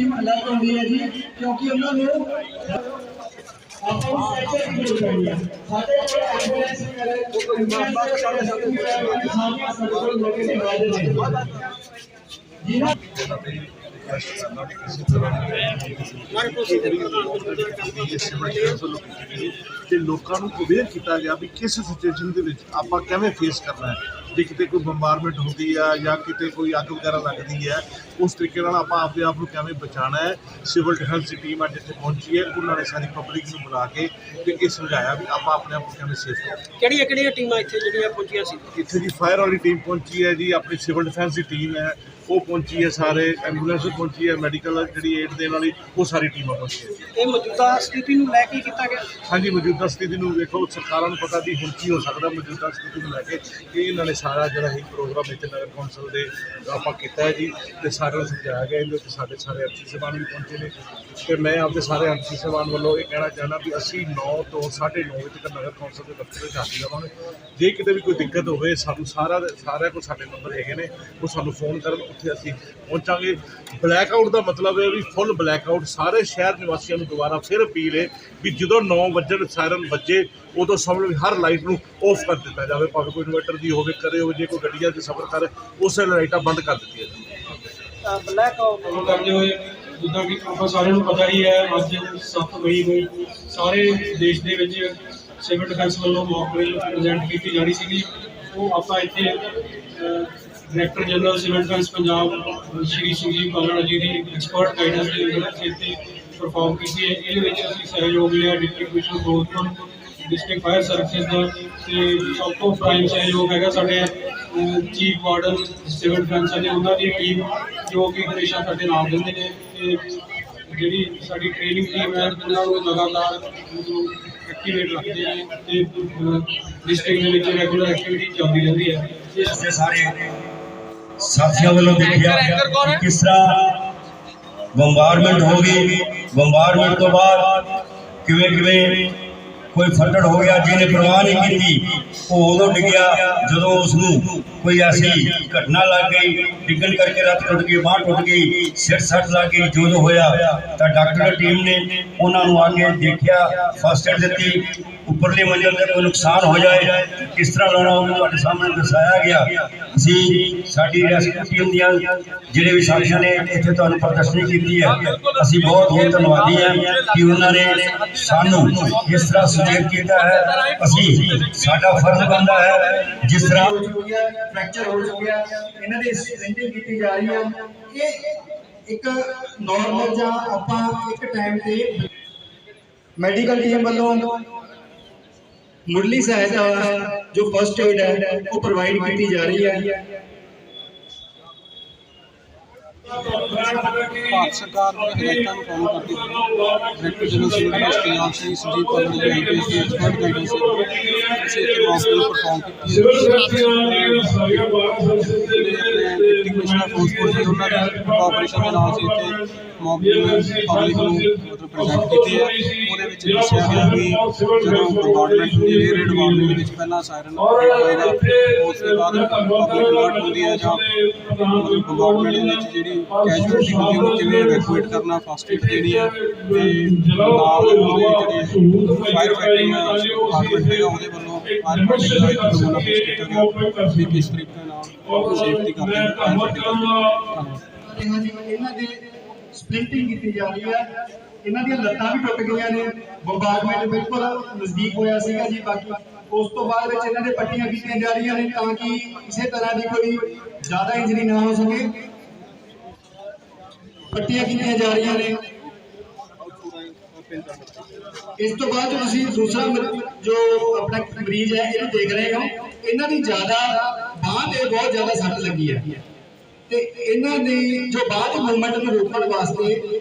Ambulance ਦੀ team ਅਲੱਗ ਹੁੰਦੀ ਹੈ ਜੀ ਕਿਉਂਕਿ ਉਹਨਾਂ ਨੂੰ ਆਪਾਂ ਨੂੰ ਸੈਚਰ ਦੀ ਲੋੜ ਪੈਂਦੀ ਹੈ ਸਾਡੇ ਕੋਲ ਐਂਬੂਲੈਂਸ ਕਰੇ ਐਂਬੂਲੈਂਸ ਸਾਡੇ ਸਭ ਤੋਂ ਸਾਹਮਣੇ ਸਾਡੇ ਕੋਲ ਲੋਕੇ ਦੇ ਵਾਜੇ ਨੇ ਜੀ ਨਾ ਤੇ ਲੋਕਾਂ ਨੂੰ ਅਵੇਅਰ ਕੀਤਾ ਗਿਆ ਵੀ ਕਿਸ ਸਿਚੁਏਸ਼ਨ ਦੇ ਵਿੱਚ ਆਪਾਂ ਕਿਵੇਂ ਫੇਸ ਕਰਨਾ ਹੈ ਜੇ ਕਿਤੇ ਕੋਈ ਬੰਬਾਰਮੈਂਟ ਹੁੰਦੀ ਆ ਜਾਂ ਕਿਤੇ ਕੋਈ ਅੱਗ ਵਗੈਰਾ ਲੱਗਦੀ ਹੈ ਉਸ ਤਰੀਕੇ ਨਾਲ ਆਪਾਂ ਆਪਦੇ ਆਪ ਨੂੰ ਕਿਵੇਂ ਬਚਾਉਣਾ ਹੈ? ਸਿਵਲ ਡਿਫੈਂਸ ਦੀ ਟੀਮ ਅੱਜ ਇੱਥੇ ਪਹੁੰਚੀ ਹੈ ਉਹਨਾਂ ਨੇ ਸਾਰੀ ਪਬਲਿਕ ਨੂੰ ਬੁਲਾ ਕੇ ਤੇ ਇਹ ਸਮਝਾਇਆ ਵੀ ਆਪਾਂ ਆਪਣੇ ਆਪ ਨੂੰ ਕਿਵੇਂ ਸੇਫ ਕਰੀਏ ਕਿਹੜੀਆਂ ਕਿਹੜੀਆਂ ਟੀਮਾਂ ਇੱਥੇ ਜਿਹੜੀਆਂ ਪਹੁੰਚੀਆਂ ਸੀ? ਇੱਥੇ ਦੀ ਫਾਇਰ ਵਾਲੀ ਟੀਮ ਪਹੁੰਚੀ ਹੈ ਜੀ ਆਪਣੀ ਸਿਵਲ ਡਿਫੈਂਸ ਦੀ ਟੀਮ ਹੈ ਉਹ ਪਹੁੰਚੀ ਹੈ ਸਾਰੇ ਐਂਬੂਲੈਂਸ ਪਹੁੰਚੀ ਹੈ ਮੈਡੀਕਲ ਜਿਹੜੀ ਏਡ ਦੇਣ ਵਾਲੀ ਉਹ ਸਾਰੀ ਟੀਮਾਂ ਪਹੁੰਚੀਆਂ ਜੀ। ਇਹ ਮੌਜੂਦਾ ਸਥਿਤੀ ਨੂੰ ਲੈ ਕੇ ਕੀਤਾ ਗਿਆ? ਹਾਂਜੀ ਮੌਜੂਦਾ ਸਥਿਤੀ ਨੂੰ ਵੇਖੋ ਸਰਕਾਰਾਂ ਨੂੰ ਪਤਾ ਵੀ ਹੁਣ ਕੀ ਹੋ ਸਕਦਾ ਮੌਜੂਦਾ ਸਥਿਤੀ ਨੂੰ ਲੈ ਕੇ ਕਿ ਇਹਨਾਂ ਨੇ ਸਾਰਾ ਜਿਹੜਾ ਹੀ ਪ੍ਰੋਗਰਾਮ ਇੱਥੇ ਨਗਰ ਕੌਂਸਲ ਦੇ ਆਪਾਂ ਕੀਤਾ ਹੈ ਜੀ, ਤੇ ਸਾਰਿਆਂ ਨੂੰ ਸਮਝਾਇਆ ਗਿਆ ਇਹਦੇ ਵਿੱਚ ਸਾਡੇ ਸਾਰੇ ਐਮਸੀ ਸਾਹਿਬਾਨ ਵੀ ਪਹੁੰਚੇ ਨੇ। ਤੇ ਮੈਂ ਆਪਦੇ ਸਾਰੇ ਐਮਸੀ ਸਾਹਿਬਾਨ ਵੱਲੋਂ ਇਹ ਕਹਿਣਾ ਚਾਹੁੰਦਾ ਵੀ ਅਸੀਂ 9 ਤੋਂ 9:30 ਵਜੇ ਤੱਕ ਨਗਰ ਕੌਂਸਲ ਦੇ ਦਫ਼ਤਰ ਵਿੱਚ ਹਾਜ਼ਰ ਰਹਾਂਗੇ ਜੇ ਕਿਤੇ ਵੀ ਕੋਈ ਦਿੱਕਤ ਹੋਵੇ, ਸਾਨੂੰ ਸਾਰਾ ਸਾਰਿਆਂ ਕੋਲ ਸਾਡੇ ਨੰਬਰ ਹੈਗੇ ਨੇ, ਉਹ ਸਾਨੂੰ ਫੋਨ ਕਰਨ, ਉੱਥੇ ਅਸੀਂ ਪਹੁੰਚਾਂਗੇ। ਬਲੈਕ ਆਊਟ ਦਾ ਮਤਲਬ ਹੈ ਵੀ ਫੁੱਲ ਬਲੈਕ ਆਊਟ ਸਾਰੇ ਸ਼ਹਿਰ ਨਿਵਾਸੀਆਂ ਨੂੰ ਦੁਬਾਰਾ ਫਿਰ ਅਪੀਲ ਹੈ ਵੀ ਜਦੋਂ 9 ਵਜੇ ਸਾਇਰਨ ਵੱਜੇ, ਉਦੋਂ ਸਮਝ ਵੀ ਹਰ ਲਾਈਟ ਨੂੰ ਆਫ ਕਰ ਦਿੱਤਾ ਜਾਵੇ, ਭਾਵੇਂ ਕੋਈ ਇਨਵਰਟਰ ਦੀ ਹੋਵੇ ਕਰੇ ਹੋਵੇ ਜੇ ਕੋਈ ਗੱਡੀਆਂ 'ਚ ਸਫ਼ਰ ਕਰ ਉਸੇ ਲਾਈਟਾਂ ਬੰਦ ਕਰ ਦਿੱਤੀਆਂ ਬਲੈਕ ਆਊਟ ਕਰਦੇ ਹੋਏ ਜਿੱਦਾਂ ਕਿ ਆਪਾਂ ਸਾਰਿਆਂ ਨੂੰ ਪਤਾ ਹੀ ਹੈ ਅੱਜ 7 ਮਈ ਨੂੰ ਸਾਰੇ ਦੇਸ਼ ਦੇ ਵਿੱਚ ਸਿਵਲ ਡਿਫੈਂਸ ਵੱਲੋਂ ਮੌਕ ਡਰਿਲ ਪ੍ਰੈਜ਼ੈਂਟ ਕੀਤੀ ਜਾਣੀ ਸੀਗੀ। ਉਹ ਆਪਾਂ ਇੱਥੇ director general civil defence Punjab Shri Sujit Balna ji ਦੀ ਐਕਸਪਰਟ ਗਾਈਡੈਂਸ ਦੇ ਵਿੱਚ ਇੱਥੇ ਪਰਫਾਰਮ ਕੀਤੀ ਹੈ। ਇਹਦੇ ਵਿੱਚ ਅਸੀਂ ਸਹਿਯੋਗ ਲਿਆ deputy commissioner Ferozepur district fire services ਦਾ ਤੇ ਸਭ ਤੋਂ ਪ੍ਰਾਈਮ ਸਹਿਯੋਗ ਹੈਗਾ ਸਾਡੇ ਚੀਫ ਵਾਰਡਨ ਸਿਵਲ ਡਿਫੈਂਸ ਦੇ ਉਹਨਾਂ ਦੀ ਟੀਮ ਜੋ ਕਿ ਹਮੇਸ਼ਾ ਸਾਡੇ ਨਾਲ ਰਹਿੰਦੇ ਨੇ ਤੇ ਜਿਹੜੀ ਸਾਡੀ ਟ੍ਰੇਨਿੰਗ ਟੀਮ ਹੈ ਇਹਨਾਂ ਨੂੰ ਲਗਾਤਾਰ ਐਕਟੀਵੇਟ ਰੱਖਦੇ ਨੇ ਤੇ ਡਿਸਟ੍ਰਿਕਟ ਦੇ ਵਿੱਚ ਰੈਗੂਲਰ ਐਕਟੀਵਿਟੀ ਚੱਲਦੀ ਰਹਿੰਦੀ ਹੈ। ਇਸ ਦੇ ਸਾਰੇ ਸਾਥੀਆਂ ਵੱਲੋਂ ਦੇਖਿਆ ਕਿ ਕਿਸ ਤਰ੍ਹਾਂ ਬੰਬਾਰਮੈਂਟ ਹੋ ਗਈ। ਬੰਬਾਰਮੈਂਟ ਤੋਂ ਬਾਅਦ ਕਿਵੇਂ ਕਿਵੇਂ ਕੋਈ ਫੱਟੜ ਹੋ ਗਿਆ, ਜਿਹਨੇ ਪ੍ਰਵਾਹ ਨਹੀਂ ਕੀਤੀ, ਉਹ ਉਦੋਂ ਡਿੱਗਿਆ ਜਦੋਂ ਉਸ ਨੂੰ ਕੋਈ ਐਸੀ ਘਟਨਾ ਲੱਗ ਗਈ, ਡਿੱਗਣ ਕਰਕੇ ਲੱਤ ਟੁੱਟ ਗਈ, ਬਾਂਹ ਟੁੱਟ ਗਈ, ਸਿਰ ਸੱਟ ਲੱਗ ਗਈ, ਜੋ ਜੋ ਹੋਇਆ, ਤਾਂ ਡਾਕਟਰ ਟੀਮ ਨੇ ਉਹਨਾਂ ਨੂੰ ਆ ਕੇ ਦੇਖਿਆ ਫਸਟ ਏਡ ਦਿੱਤੀ, ਉੱਪਰਲੀ ਮੰਜ਼ਿਲ ਤੇ ਕੋਈ ਨੁਕਸਾਨ ਹੋ ਜਾਏ, ਕਿਸ ਤਰ੍ਹਾਂ ਲਾਉਣਾ ਉਹ ਤੁਹਾਡੇ ਸਾਹਮਣੇ ਦਰਸਾਇਆ ਗਿਆ। ਅਸੀਂ ਸਾਡੀ ਰੈਸਕਿਊ ਟੀਮ ਦੀਆਂ ਜਿਹੜੇ ਵੀ ਸਾਥੀਆਂ ਨੇ, ਇੱਥੇ ਤੁਹਾਨੂੰ ਪ੍ਰਦਰਸ਼ਨੀ ਕੀਤੀ ਹੈ। ਅਸੀਂ ਬਹੁਤ ਬਹੁਤ ਧੰਨਵਾਦੀ ਹਾਂ ਕਿ ਉਹਨਾਂ ਨੇ ਸਾਨੂੰ ਇਸ ਤਰ੍ਹਾਂ ਸੁਜੇਤ ਕੀਤਾ ਹੈ। ਅਸੀਂ ਸਾਡਾ ਫਰਜ਼ ਬਣਦਾ ਹੈ, ਜਿਸ ਤਰ੍ਹਾਂ ਹੋ ਚੁੱਕੀ ਹੈ ਫ੍ਰੈਕਚਰ ਹੋ ਚੁੱਕਿਆ ਇਹਨਾਂ ਦੀ ਸਟ੍ਰਿੰਗਿੰਗ ਕੀਤੀ ਜਾ ਰਹੀ ਹੈ। ਇਹ ਇੱਕ ਨਾਰਮਲ ਜਾਂ ਆਪਾਂ ਇੱਕ ਟਾਈਮ ਤੇ ਮੈਡੀਕਲ ਟੀਮ ਵੱਲੋਂ ਮੁੱਢਲੀ ਸਹਾਇਤਾ ਜੋ ਫਸਟ ਏਡ ਹੈ, ਉਹ ਪ੍ਰੋਵਾਈਡ ਕੀਤੀ ਜਾ ਰਹੀ ਹੈ। ਭਾਰਤ ਸਰਕਾਰ ਹਦਾਇਤਾਂ ਨੂੰ ਫੋਲੋ ਕਰਦੇ ਹੋਏ director general civil defence Punjab Shri Sanjeet Kaur ji ਦੀ ਐਮਪੀ ਦੀ ਐਕਸਪਰਟ ਗਾਈਡੈਂਸ ਅਸੀਂ ਇੱਥੇ ਮੌਕ ਨੂੰ ਪਰਫਾਰਮ ਕੀਤੀ ਹੈ। ਡਿਪਟੀ ਕਮਿਸ਼ਨਰ ਫਿਰੋਜ਼ਪੁਰ ਜੀ ਉਹਨਾਂ ਦੀ ਕੋਆਪਰੇਸ਼ਨ ਦੇ ਨਾਲ ਅਸੀਂ ਇੱਥੇ ਮੌਕ ਨੂੰ ਪਬਲਿਕ ਨੂੰ ਮਤਲਬ ਪ੍ਰੈਜ਼ੈਂਟ ਕੀਤੀ ਹੈ। ਉਹਦੇ ਵਿੱਚ ਦੱਸਿਆ ਗਿਆ ਵੀ ਜਦੋਂ ਗਵਰਨਮੈਂਟ ਦੀ ਏਅਰ ਰੇਡ ਵਾਰਨਿੰਗ ਦੇ ਵਿੱਚ ਪਹਿਲਾਂ ਸਾਇਰਨ ਹੋਏਗਾ ਉਸ ਤੋਂ ਬਾਅਦ ਪਬਲਿਕ ਅਲਰਟ ਹੁੰਦੀ ਹੈ ਜਾਂ ਦੇ ਵਿੱਚ ਜਿਹੜੀ ਕੈਜੂਅਲਟੀ ਹੁੰਦੀ ਹੈ ਉਹ ਕਿਵੇਂ ਇਵੈਕੂਏਟ ਕਰਨਾ ਫਸਟ ਏਡ ਦੇਣੀ ਹੈ ਤੇ ਨਾਲ ਉਹਦੇ ਜਿਹੜੇ ਫਾਇਰ ਫਾਈਟਿੰਗ ਡਿਪਾਰਟਮੈਂਟ ਹੈ ਉਹਦੇ ਵੱਲੋਂ ਫਾਇਰ ਫਾਈਟਿੰਗ ਦਾ ਇੱਕ ਨਮੂਨਾ ਪੇਸ਼ ਕੀਤਾ ਗਿਆ ਵੀ ਕਿਸ ਤਰੀਕੇ ਨਾਲ ਸੇਫਟੀ ਕਰਦੇ ਫਾਈਟਿੰਗ ਧੰਨਵਾਦ ਇਹਨਾਂ ਦੀ ਇਹਨਾਂ ਦੀ ਸਪਲਿੰਟਿੰਗ ਕੀਤੀ ਜਾ ਰਹੀ ਹੈ ਇਹਨਾਂ ਦੀਆਂ ਲੱਤਾਂ ਵੀ ਟੁੱਟ ਗਈਆਂ ਨੇ। ਬੰਬਾਰਮੈਂਟ ਬਿਲਕੁਲ ਨਜ਼ਦੀਕ ਹੋਇਆ ਸੀਗਾ ਜੀ ਬਾਕੀ ਉਸ ਤੋਂ ਬਾਅਦ ਵਿੱਚ ਇਹਨਾਂ ਦੇ ਪੱਟੀਆਂ ਕੀਤੀਆਂ ਜਾ ਰਹੀਆਂ ਨੇ ਤਾਂ ਕਿ ਕਿਸੇ ਤਰ੍ਹਾਂ ਦੀ ਕੋਈ ਜ਼ਿਆਦਾ ਇੰਜਰੀ ਨਾ ਹੋ ਸਕੇ। ਪੱਟੀਆਂ ਕੀਤੀਆਂ ਜਾ ਰਹੀਆਂ ਨੇ। ਇਸ ਤੋਂ ਬਾਅਦ ਜੋ ਤੁਸੀਂ ਦੂਸਰਾ ਜੋ ਆਪਣਾ ਮਰੀਜ਼ ਹੈ, ਇਹਨੂੰ ਦੇਖ ਰਹੇ ਹੋ। ਇਹਨਾਂ ਦੀ ਜ਼ਿਆਦਾ ਬਾਂਹ ਤੇ ਬਹੁਤ ਜ਼ਿਆਦਾ ਸੱਟ ਲੱਗੀ ਹੈ। ਤੇ ਇਹਨਾਂ ਦੀ ਜੋ ਬਾਅਦ ਦੀ ਮੂਵਮੈਂਟ ਨੂੰ ਰੋਕਣ ਵਾਸਤੇ